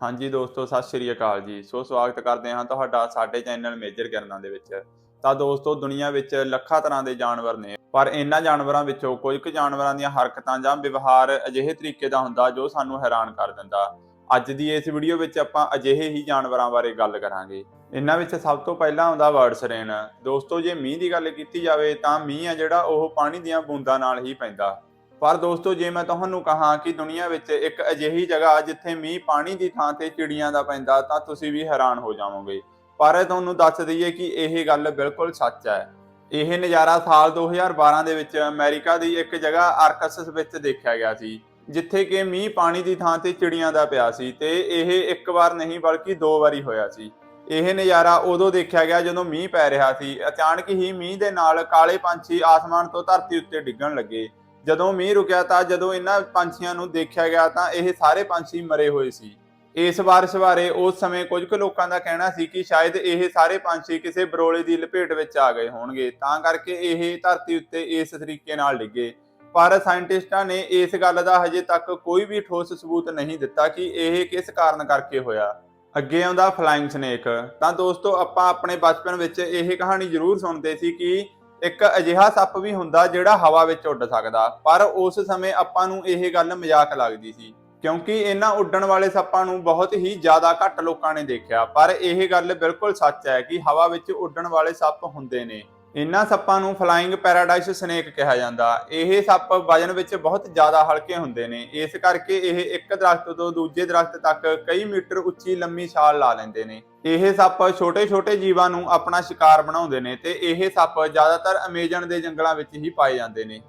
ਹਾਂਜੀ ਦੋਸਤੋ, ਸਤਿ ਸ਼੍ਰੀ ਅਕਾਲ ਜੀ। ਸੋ ਸਵਾਗਤ ਕਰਦੇ ਹਾਂ ਤੁਹਾਡਾ ਸਾਡੇ ਚੈਨਲ ਮੇਜਰ ਕਿਰਨਾਂ ਦੇ ਵਿੱਚ। ਤਾਂ ਦੋਸਤੋ, ਦੁਨੀਆ ਵਿੱਚ ਲੱਖਾਂ ਤਰ੍ਹਾਂ ਦੇ ਜਾਨਵਰ ਨੇ, ਪਰ ਇਹਨਾਂ ਜਾਨਵਰਾਂ ਵਿੱਚੋਂ ਕੁਝ ਕੁ ਜਾਨਵਰਾਂ ਦੀਆਂ ਹਰਕਤਾਂ ਜਾਂ ਵਿਵਹਾਰ ਅਜਿਹੇ ਤਰੀਕੇ ਦਾ ਹੁੰਦਾ ਜੋ ਸਾਨੂੰ ਹੈਰਾਨ ਕਰ ਦਿੰਦਾ। ਅੱਜ ਦੀ ਇਸ ਵੀਡੀਓ ਵਿੱਚ ਆਪਾਂ ਅਜਿਹੇ ਹੀ ਜਾਨਵਰਾਂ ਬਾਰੇ ਗੱਲ ਕਰਾਂਗੇ। ਇਹਨਾਂ ਵਿੱਚ ਸਭ ਤੋਂ ਪਹਿਲਾਂ ਆਉਂਦਾ ਵਰਡਸ ਰੇਨ ਦੋਸਤੋ, ਜੇ ਮੀਂਹ ਦੀ ਗੱਲ ਕੀਤੀ ਜਾਵੇ ਤਾਂ ਮੀਂਹ ਆ ਜਿਹੜਾ, ਉਹ ਪਾਣੀ ਦੀਆਂ ਬੂੰਦਾਂ ਨਾਲ ਹੀ ਪੈਂਦਾ। ਪਰ ਦੋਸਤੋ, ਜੇ ਮੈਂ ਤੁਹਾਨੂੰ ਕਹਾਂ ਕਿ ਦੁਨੀਆ ਵਿੱਚ ਇੱਕ ਅਜਿਹੀ ਜਗ੍ਹਾ ਜਿੱਥੇ ਮੀਂਹ ਪਾਣੀ ਦੀ ਥਾਂ ਤੇ ਚਿੜੀਆਂ ਦਾ ਪੈਂਦਾ, ਤਾਂ ਤੁਸੀਂ ਵੀ ਹੈਰਾਨ ਹੋ ਜਾਵੋਗੇ। ਪਰ ਤੁਹਾਨੂੰ ਦੱਸ ਦਈਏ ਕਿ ਇਹ ਗੱਲ ਬਿਲਕੁਲ ਸੱਚ ਹੈ। ਇਹ ਨਜ਼ਾਰਾ ਸਾਲ 2012 ਦੇ ਵਿੱਚ ਅਮਰੀਕਾ ਦੀ ਇੱਕ ਜਗ੍ਹਾ ਆਰਕਸਸ ਵਿੱਚ ਦੇਖਿਆ ਗਿਆ ਸੀ, ਜਿੱਥੇ ਕਿ ਮੀਂਹ ਪਾਣੀ ਦੀ ਥਾਂ ਤੇ ਚਿੜੀਆਂ ਦਾ ਪਿਆ ਸੀ ਤੇ ਇਹ ਇੱਕ ਵਾਰ ਨਹੀਂ ਬਲਕਿ ਦੋ ਵਾਰੀ ਹੋਇਆ ਸੀ। ਇਹ ਨਜ਼ਾਰਾ ਉਦੋਂ ਦੇਖਿਆ ਗਿਆ ਜਦੋਂ ਮੀਂਹ ਪੈ ਰਿਹਾ ਸੀ। ਅਚਾਨਕ ਹੀ ਮੀਂਹ ਦੇ ਨਾਲ ਕਾਲੇ ਪੰਛੀ ਆਸਮਾਨ ਤੋਂ ਧਰਤੀ ਉੱਤੇ ਡਿੱਗਣ ਲੱਗੇ। ਜਦੋਂ ਮੀਂਹ ਰੁਕਿਆ ਤਾਂ ਜਦੋਂ ਇਹਨਾਂ ਪੰਛੀਆਂ ਨੂੰ ਦੇਖਿਆ ਗਿਆ ਤਾਂ ਇਹ ਸਾਰੇ ਪੰਛੀ ਮਰੇ ਹੋਏ ਸੀ। ਇਸ ਬਾਰਿਸ਼ ਬਾਰੇ ਉਸ ਸਮੇਂ ਕੁਝ ਕੁ ਲੋਕਾਂ ਦਾ ਕਹਿਣਾ ਸੀ ਕਿ ਸ਼ਾਇਦ ਇਹ ਸਾਰੇ ਪੰਛੀ ਕਿਸੇ ਬਰੋਲੇ ਦੀ ਲਪੇਟ ਵਿੱਚ ਆ ਗਏ ਹੋਣਗੇ, ਤਾਂ ਕਰਕੇ ਇਹ ਧਰਤੀ ਉੱਤੇ ਇਸ ਤਰੀਕੇ ਨਾਲ ਡਿੱਗੇ। ਪਰ ਸਾਇੰਟਿਸਟਾਂ ਨੇ ਇਸ ਗੱਲ ਦਾ ਹਜੇ ਤੱਕ ਕੋਈ ਵੀ ਠੋਸ ਸਬੂਤ ਨਹੀਂ ਦਿੱਤਾ ਕਿ ਇਹ ਕਿਸ ਕਾਰਨ ਕਰਕੇ ਹੋਇਆ। ਅੱਗੇ ਆਉਂਦਾ ਫਲਾਈਂਗ ਸਨੇਕ। ਤਾਂ ਦੋਸਤੋ, ਆਪਾਂ ਆਪਣੇ ਬਚਪਨ ਵਿੱਚ ਇਹ ਕਹਾਣੀ ਜ਼ਰੂਰ ਸੁਣਦੇ ਸੀ ਕਿ ਇੱਕ ਅਜਿਹਾ ਸੱਪ ਵੀ ਹੁੰਦਾ ਜਿਹੜਾ ਹਵਾ ਵਿੱਚ ਉੱਡ ਸਕਦਾ, ਪਰ ਉਸ ਸਮੇਂ ਆਪਾਂ ਨੂੰ ਇਹ ਗੱਲ ਮਜ਼ਾਕ ਲੱਗਦੀ ਸੀ, ਕਿਉਂਕਿ ਇਹਨਾਂ ਉੱਡਣ ਵਾਲੇ ਸੱਪਾਂ ਨੂੰ ਬਹੁਤ ਹੀ ਜ਼ਿਆਦਾ ਘੱਟ ਲੋਕਾਂ ਨੇ ਦੇਖਿਆ, ਪਰ ਇਹ ਗੱਲ ਬਿਲਕੁਲ ਸੱਚ ਹੈ ਕਿ ਹਵਾ ਵਿੱਚ ਉੱਡਣ ਵਾਲੇ ਸੱਪ ਹੁੰਦੇ ਨੇ। ਇਹਨਾਂ ਸੱਪਾਂ ਨੂੰ ਫਲਾਈਂਗ ਪੈਰਾਡਾਈਸ ਸਨੇਕ ਕਿਹਾ ਜਾਂਦਾ। ਇਹ ਸੱਪ ਵਜਨ ਵਿੱਚ ਬਹੁਤ ਜ਼ਿਆਦਾ ਹਲਕੇ ਹੁੰਦੇ ਨੇ। ਇਸ ਕਰਕੇ ਇਹ ਇੱਕ ਦਰਖਤ ਤੋਂ ਦੂਜੇ ਦਰਖਤ ਤੱਕ ਕਈ ਮੀਟਰ ਉੱਚੀ ਲੰਮੀ ਛਾਲ ਲਾ ਲੈਂਦੇ ਨੇ। ਇਹ ਸੱਪ ਛੋਟੇ-ਛੋਟੇ ਜੀਵਾਂ ਨੂੰ ਆਪਣਾ ਸ਼ਿਕਾਰ ਬਣਾਉਂਦੇ ਨੇ ਤੇ ਇਹ ਸੱਪ ਜ਼ਿਆਦਾਤਰ ਅਮੇਜ਼ਨ ਦੇ ਜੰਗਲਾਂ ਵਿੱਚ ਹੀ ਪਾਏ ਜਾਂਦੇ ਨੇ।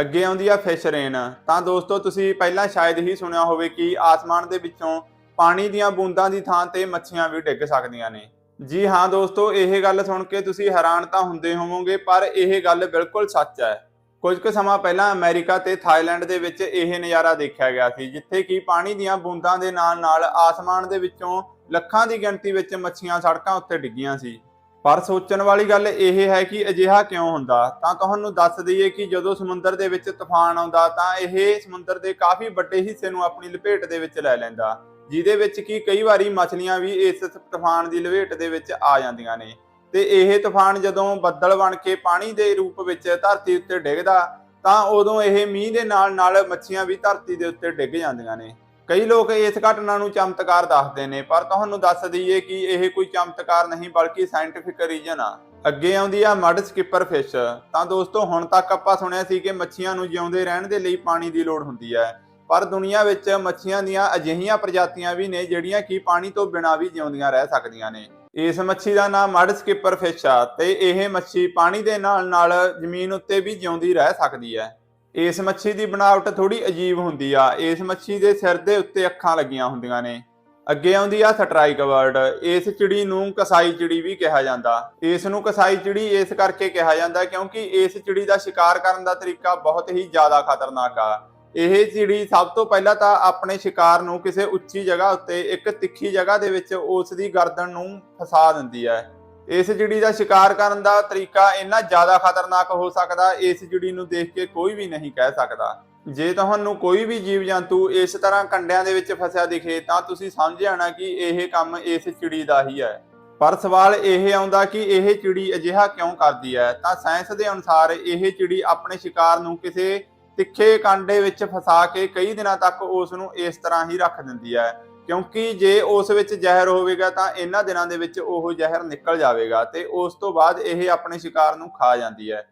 ਅੱਗੇ ਆਉਂਦੀ ਆ ਫਿਸ਼ ਰੇਨ। ਤਾਂ ਦੋਸਤੋ, ਤੁਸੀਂ ਪਹਿਲਾਂ ਸ਼ਾਇਦ ਹੀ ਸੁਣਿਆ ਹੋਵੇ ਕਿ ਆਸਮਾਨ ਦੇ ਵਿੱਚੋਂ ਪਾਣੀ ਦੀਆਂ ਬੂੰਦਾਂ ਦੀ ਥਾਂ ਤੇ ਮੱਛੀਆਂ ਵੀ ਡਿੱਗ ਸਕਦੀਆਂ ਨੇ। ਜੀ ਹਾਂ ਦੋਸਤੋ, ਇਹ ਗੱਲ ਸੁਣ ਕੇ ਤੁਸੀਂ ਹੈਰਾਨ ਤਾਂ ਹੁੰਦੇ ਹੋਵੋਗੇ, ਪਰ ਇਹ ਗੱਲ ਬਿਲਕੁਲ ਸੱਚ ਹੈ। ਕੁਝ ਕੁ ਸਮਾਂ ਪਹਿਲਾਂ ਅਮਰੀਕਾ ਤੇ ਥਾਈਲੈਂਡ ਦੇ ਵਿੱਚ ਇਹ ਨਜ਼ਾਰਾ ਦੇਖਿਆ ਗਿਆ ਸੀ, ਜਿੱਥੇ ਕਿ ਪਾਣੀ ਦੀਆਂ ਬੂੰਦਾਂ ਦੇ ਨਾਲ ਨਾਲ ਆਸਮਾਨ ਦੇ ਵਿੱਚੋਂ ਲੱਖਾਂ ਦੀ ਗਿਣਤੀ ਵਿੱਚ ਮੱਛੀਆਂ ਸੜਕਾਂ ਉੱਤੇ ਡਿੱਗੀਆਂ ਸੀ। ਪਰ ਸੋਚਣ ਵਾਲੀ ਗੱਲ ਇਹ ਹੈ ਕਿ ਅਜਿਹਾ ਕਿਉਂ ਹੁੰਦਾ? ਤਾਂ ਤੁਹਾਨੂੰ ਦੱਸ ਦਈਏ ਕਿ ਜਦੋਂ ਸਮੁੰਦਰ ਦੇ ਵਿੱਚ ਤੂਫਾਨ ਆਉਂਦਾ, ਤਾਂ ਇਹ ਸਮੁੰਦਰ ਦੇ ਕਾਫੀ ਵੱਡੇ ਹਿੱਸੇ ਨੂੰ ਆਪਣੀ ਲਪੇਟ ਦੇ ਵਿੱਚ ਲੈ ਲੈਂਦਾ। ਜਿਹਦੇ ਵਿੱਚ ਕਿ ਕਈ ਵਾਰੀ ਮੱਛਲੀਆਂ ਵੀ ਇਸ ਤੂਫਾਨ ਦੀ ਲਵੇਟ ਦੇ ਵਿੱਚ ਆ ਜਾਂਦੀਆਂ ਨੇ। ਤੇ ਇਹ ਤੂਫਾਨ ਜਦੋਂ ਬੱਦਲ ਬਣ ਕੇ ਪਾਣੀ ਦੇ ਰੂਪ ਵਿੱਚ ਧਰਤੀ ਉੱਤੇ ਡਿੱਗਦਾ, ਤਾਂ ਉਦੋਂ ਇਹ ਮੀਂਹ ਦੇ ਨਾਲ ਨਾਲ ਮੱਛੀਆਂ ਵੀ ਧਰਤੀ ਦੇ ਉੱਤੇ ਡਿੱਗ ਜਾਂਦੀਆਂ ਨੇ। ਕਈ ਲੋਕ ਇਸ ਘਟਨਾ ਨੂੰ ਚਮਤਕਾਰ ਦੱਸਦੇ ਨੇ, ਪਰ ਤੁਹਾਨੂੰ ਦੱਸ ਦਈਏ ਕਿ ਇਹ ਕੋਈ ਚਮਤਕਾਰ ਨਹੀਂ, ਬਲਕਿ ਸਾਇੰਟਿਫਿਕ ਰੀਜਨ ਆ। ਅੱਗੇ ਆਉਂਦੀ ਆ ਮਡ ਸਕਿਪਰ ਫਿਸ਼ ਤਾਂ ਦੋਸਤੋ, ਹੁਣ ਤੱਕ ਆਪਾਂ ਸੁਣਿਆ ਸੀ ਕਿ ਮੱਛੀਆਂ ਨੂੰ ਜਿਉਂਦੇ ਰਹਿਣ ਦੇ ਲਈ ਪਾਣੀ ਦੀ ਲੋੜ ਹੁੰਦੀ ਹੈ। ਪਰ ਦੁਨੀਆ ਵਿੱਚ ਮੱਛੀਆਂ ਦੀਆਂ ਅਜਿਹੀਆਂ ਪ੍ਰਜਾਤੀਆਂ ਵੀ ਨੇ ਜਿਹੜੀਆਂ ਕਿ ਪਾਣੀ ਤੋਂ ਬਿਨਾਂ ਵੀ ਜਿਉਂਦੀਆਂ ਰਹਿ ਸਕਦੀਆਂ ਨੇ। ਇਸ ਮੱਛੀ ਦਾ ਨਾਮ ਮੜ ਸਕਿਪਰ ਫਿਸ਼ ਆ ਤੇ ਇਹ ਮੱਛੀ ਪਾਣੀ ਦੇ ਨਾਲ ਨਾਲ ਜ਼ਮੀਨ ਉੱਤੇ ਵੀ ਜਿਉਂਦੀ ਰਹਿ ਸਕਦੀ ਹੈ। ਇਸ ਮੱਛੀ ਦੀ ਬਣਾਵਟ ਥੋੜੀ ਅਜੀਬ ਹੁੰਦੀ ਆ। ਇਸ ਮੱਛੀ ਦੇ ਸਿਰ ਦੇ ਉੱਤੇ ਅੱਖਾਂ ਲੱਗੀਆਂ ਹੁੰਦੀਆਂ ਨੇ। ਅੱਗੇ ਆਉਂਦੀ ਆ ਸਟਰਾਈਕ ਵਰਡ। ਇਸ ਚਿੜੀ ਨੂੰ ਕਸਾਈ ਚਿੜੀ ਵੀ ਕਿਹਾ ਜਾਂਦਾ। ਇਸ ਨੂੰ ਕਸਾਈ ਚਿੜੀ ਇਸ ਕਰਕੇ ਕਿਹਾ ਜਾਂਦਾ ਕਿਉਂਕਿ ਇਸ ਚਿੜੀ ਦਾ ਸ਼ਿਕਾਰ ਕਰਨ ਦਾ ਤਰੀਕਾ ਬਹੁਤ ਹੀ ਜ਼ਿਆਦਾ ਖਤਰਨਾਕ ਆ। ਇਹ ਚਿੜੀ ਸਭ ਤੋਂ ਪਹਿਲਾਂ ਤਾਂ ਆਪਣੇ ਸ਼ਿਕਾਰ ਨੂੰ ਕਿਸੇ ਉੱਚੀ ਜਗ੍ਹਾ ਉੱਤੇ, ਇੱਕ ਤਿੱਖੀ ਜਗ੍ਹਾ ਦੇ ਵਿੱਚ ਉਸ ਦੀ ਗਰਦਨ ਨੂੰ ਫਸਾ ਦਿੰਦੀ ਹੈ। ਇਸ ਚਿੜੀ ਦਾ ਸ਼ਿਕਾਰ ਕਰਨ ਦਾ ਤਰੀਕਾ ਇੰਨਾ ਜ਼ਿਆਦਾ ਖਤਰਨਾਕ ਹੋ ਸਕਦਾ, ਇਸ ਚਿੜੀ ਨੂੰ ਦੇਖ ਕੇ ਕੋਈ ਵੀ ਨਹੀਂ ਕਹਿ ਸਕਦਾ। ਜੇ ਤੁਹਾਨੂੰ ਕੋਈ ਵੀ ਜੀਵ ਜੰਤੂ ਇਸ ਤਰ੍ਹਾਂ ਕੰਡਿਆਂ ਦੇ ਵਿੱਚ ਫਸਿਆ ਦਿਖੇ, ਤਾਂ ਤੁਸੀਂ ਸਮਝ ਜਾਣਾ ਕਿ ਇਹ ਕੰਮ ਇਸ ਚਿੜੀ ਦਾ ਹੀ ਹੈ। ਪਰ ਸਵਾਲ ਇਹ ਆਉਂਦਾ ਕਿ ਇਹ ਚਿੜੀ ਅਜਿਹਾ ਕਿਉਂ ਕਰਦੀ ਹੈ? ਤਾਂ ਸਾਇੰਸ ਦੇ ਅਨੁਸਾਰ ਇਹ ਚਿੜੀ ਆਪਣੇ ਸ਼ਿਕਾਰ ਨੂੰ ਕਿਸੇ ਤਿੱਖੇ ਕਾਂਡੇ ਵਿੱਚ ਫਸਾ ਕੇ ਕਈ ਦਿਨਾਂ ਤੱਕ ਉਸ ਨੂੰ ਇਸ ਤਰ੍ਹਾਂ ਹੀ ਰੱਖ ਦਿੰਦੀ ਹੈ। ਕਿਉਂਕਿ ਜੇ ਉਸ ਵਿੱਚ ਜ਼ਹਿਰ ਹੋਵੇਗਾ ਤਾਂ ਇਹਨਾਂ ਦਿਨਾਂ ਦੇ ਵਿੱਚ ਉਹ ਜ਼ਹਿਰ ਨਿਕਲ ਜਾਵੇਗਾ ਤੇ ਉਸ ਤੋਂ ਬਾਅਦ ਇਹ ਆਪਣੇ ਸ਼ਿਕਾਰ ਨੂੰ ਖਾ ਜਾਂਦੀ ਹੈ।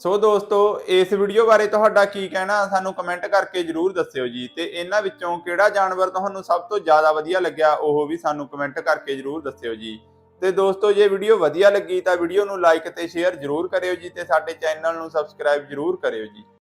ਸੋ ਦੋਸਤੋ, ਇਸ ਵੀਡੀਓ ਬਾਰੇ ਤੁਹਾਡਾ ਕੀ ਕਹਿਣਾ ਸਾਨੂੰ ਕਮੈਂਟ ਕਰਕੇ ਜਰੂਰ ਦੱਸਿਓ ਜੀ ਤੇ ਇਹਨਾਂ ਵਿੱਚੋਂ ਕਿਹੜਾ ਜਾਨਵਰ ਤੁਹਾਨੂੰ ਸਭ ਤੋਂ ਜ਼ਿਆਦਾ ਵਧੀਆ ਲੱਗਿਆ ਉਹ ਵੀ ਸਾਨੂੰ ਕਮੈਂਟ ਕਰਕੇ ਜਰੂਰ ਦੱਸਿਓ ਜੀ। ਤੇ ਦੋਸਤੋ, ਜੇ ਵੀਡੀਓ ਵਧੀਆ ਲੱਗੀ ਤਾਂ ਵੀਡੀਓ ਨੂੰ ਲਾਈਕ ਤੇ ਸ਼ੇਅਰ ਜਰੂਰ ਕਰਿਓ ਜੀ ਤੇ ਸਾਡੇ ਚੈਨਲ ਨੂੰ ਸਬਸਕ੍ਰਾਈਬ ਜਰੂਰ ਕਰਿਓ ਜੀ।